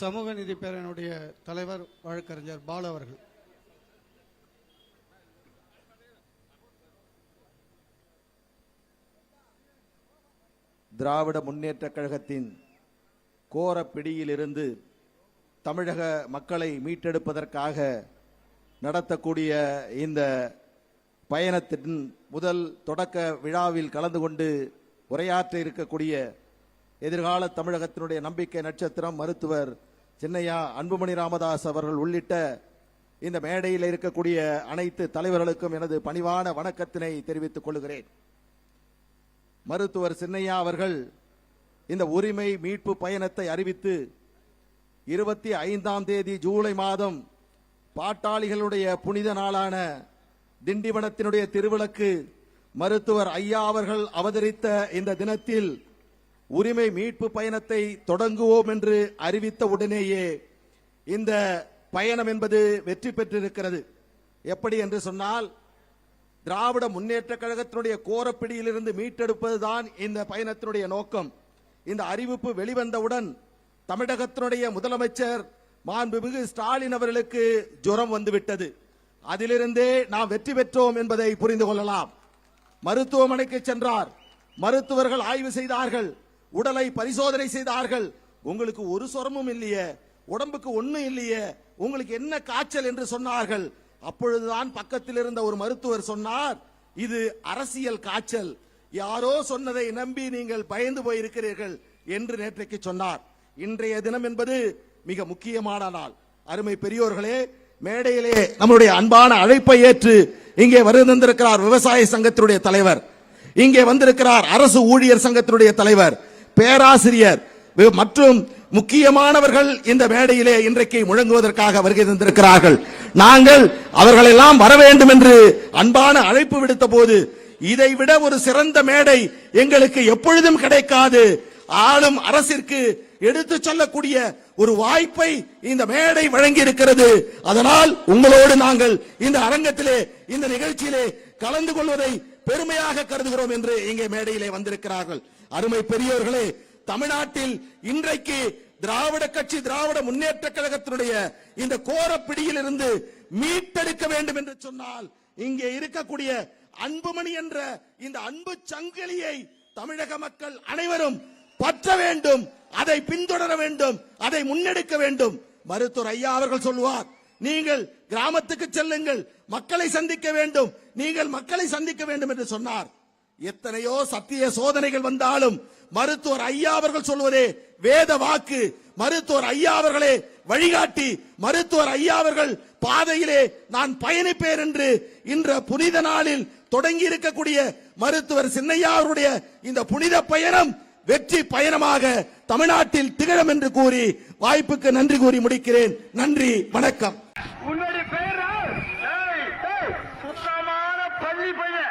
சமூக நீதி பேரனுடைய தலைவர் வழக்கறிஞர் பாலு அவர்கள். திராவிட முன்னேற்ற கழகத்தின் கோர பிடியிலிருந்து தமிழக மக்களை மீட்டெடுப்பதற்காக நடத்தக்கூடிய இந்த பயணத்தின் முதல் தொடக்க விழாவில் கலந்து கொண்டு உரையாற்ற இருக்கக்கூடிய எதிர்கால தமிழகத்தினுடைய நம்பிக்கை நட்சத்திரம் மருத்துவர் சின்னையா அன்புமணி ராமதாஸ் அவர்கள் உள்ளிட்ட இந்த மேடையில் இருக்கக்கூடிய அனைத்து தலைவர்களுக்கும் எனது பணிவான வணக்கத்தினை தெரிவித்துக் கொள்கிறேன். மருத்துவர் சின்னையா அவர்கள் இந்த உரிமை மீட்பு பயணத்தை அறிவித்து இருபத்தி ஐந்தாம் தேதி ஜூலை மாதம் பாட்டாளிகளுடைய புனித நாளான திண்டிவனத்தினுடைய திருவிளக்கு மருத்துவர் ஐயா அவர்கள் அவதரித்த இந்த தினத்தில் உரிமை மீட்பு பயணத்தை தொடங்குவோம் என்று அறிவித்த உடனேயே இந்த பயணம் என்பது வெற்றி பெற்றிருக்கிறது. எப்படி என்று சொன்னால் திராவிட முன்னேற்ற கழகத்தினுடைய கோரப்பிடியிலிருந்து மீட்டெடுப்பதுதான் இந்த பயணத்தினுடைய நோக்கம். இந்த அறிவிப்பு வெளிவந்தவுடன் தமிழகத்தினுடைய முதலமைச்சர் மாண்புமிகு ஸ்டாலின் அவர்களுக்கு ஜுரம் வந்துவிட்டது. அதிலிருந்தே நாம் வெற்றி பெற்றோம் என்பதை புரிந்து கொள்ளலாம். மருத்துவமனைக்கு சென்றார். மருத்துவர்கள் ஆய்வு செய்தார்கள். உடலை பரிசோதனை செய்தார்கள். உங்களுக்கு ஒரு சொரமும் இல்லையே. உடம்புக்கு ஒண்ணும் இல்லையே. உங்களுக்கு என்ன காய்ச்சல் என்று சொன்னார்கள். அப்பொழுதுதான் பக்கத்தில் இருந்த ஒரு மருத்துவர் சொன்னார் இது அரசியல் காய்ச்சல். யாரோ சொன்னதை நம்பி நீங்கள் பயந்து போயிருக்கிறீர்கள் என்று நேற்றைக்கு சொன்னார். இன்றைய தினம் என்பது மிக முக்கியமான நாள். அருமை பெரியோர்களே மேடையிலே நம்முடைய அன்பான அழைப்பை ஏற்று இங்கே வருந்திருக்கிறார் விவசாய சங்கத்தினுடைய தலைவர். இங்கே வந்திருக்கிறார் அரசு ஊழியர் சங்கத்தினுடைய தலைவர். பேராசிரியர் மற்றும் முக்கியமானவர்கள் இந்த மேடையிலே இன்றைக்கு முழங்குவதற்காக வருகை தந்திருக்கிறார்கள். நாங்கள் அவர்களெல்லாம் வர வேண்டும் என்று அன்பான அழைப்பு விடுத்த போது இதை விட ஒரு சிறந்த மேடை எங்களுக்கு எப்பொழுதும் கிடைக்காது. ஆளும் அரசிற்கு எடுத்து சொல்லக்கூடிய ஒரு வாய்ப்பை இந்த மேடை வழங்கி இருக்கிறது அதனால் உங்களோடு நாங்கள் இந்த அரங்கத்திலே இந்த நிகழ்ச்சியிலே கலந்து கொள்வதை பெருமையாக கருதுகிறோம் என்று இங்கே மேடையிலே வந்திருக்கிறார்கள். அருமை பெரியோர்களே தமிழ்நாட்டில் இன்றைக்கு திராவிட கட்சி திராவிட முன்னேற்ற கழகத்தினுடைய இந்த கோரப்பிடியில் இருந்து மீட்டெடுக்க வேண்டும் என்று சொன்னால் இங்கே இருக்கக்கூடிய அன்புமணி என்ற இந்த அன்பு சங்கிலியை தமிழக மக்கள் அனைவரும் பற்ற வேண்டும் அதை பின்தொடர வேண்டும் அதை முன்னெடுக்க வேண்டும். மருத்துவர் ஐயா அவர்கள் சொல்லுவார் நீங்கள் கிராமத்துக்கு செல்லுங்கள் மக்களை சந்திக்க வேண்டும் நீங்கள் மக்களை சந்திக்க வேண்டும் என்று சொன்னார். எத்தனையோ சத்திய சோதனைகள் வந்தாலும் மருத்துவர் ஐயா அவர்கள் சொல்வதே வேத வாக்கு. மருத்துவர் ஐயா அவர்களே வழிகாட்டி. மருத்துவர் ஐயா அவர்கள் பாதையிலே நான் பயணிப்பேன் என்று இன்ற புனித நாளில் தொடங்கி இருக்கக்கூடிய மருத்துவர் சின்னையா அவருடைய இந்த புனித பயணம் வெற்றி பயணமாக தமிழ்நாட்டில் திகழும் என்று கூறி வாய்ப்புக்கு நன்றி கூறி முடிக்கிறேன். நன்றி வணக்கம். உன்னுடைய பெயர் சுத்தமான பள்ளி பையன்.